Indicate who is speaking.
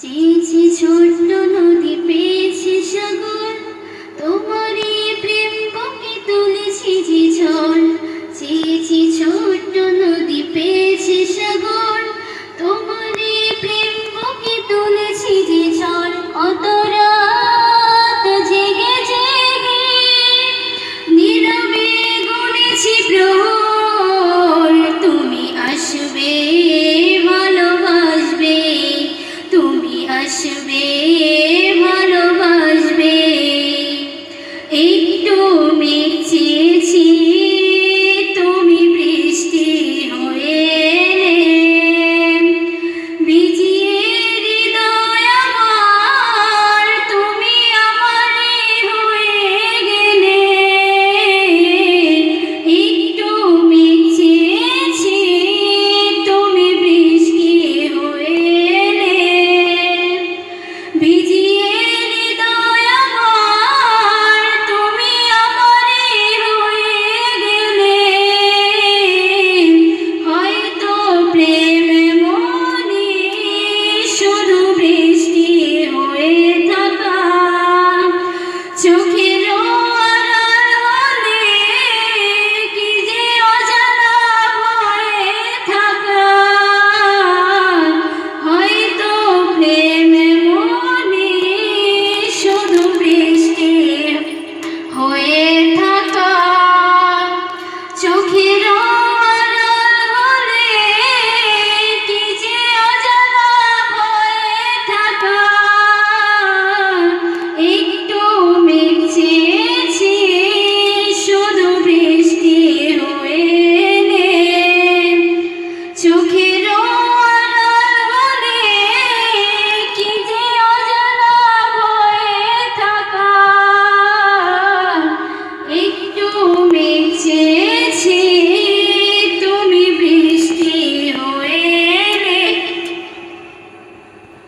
Speaker 1: চেয়েছি ছোট্ট নদী পেয়েছি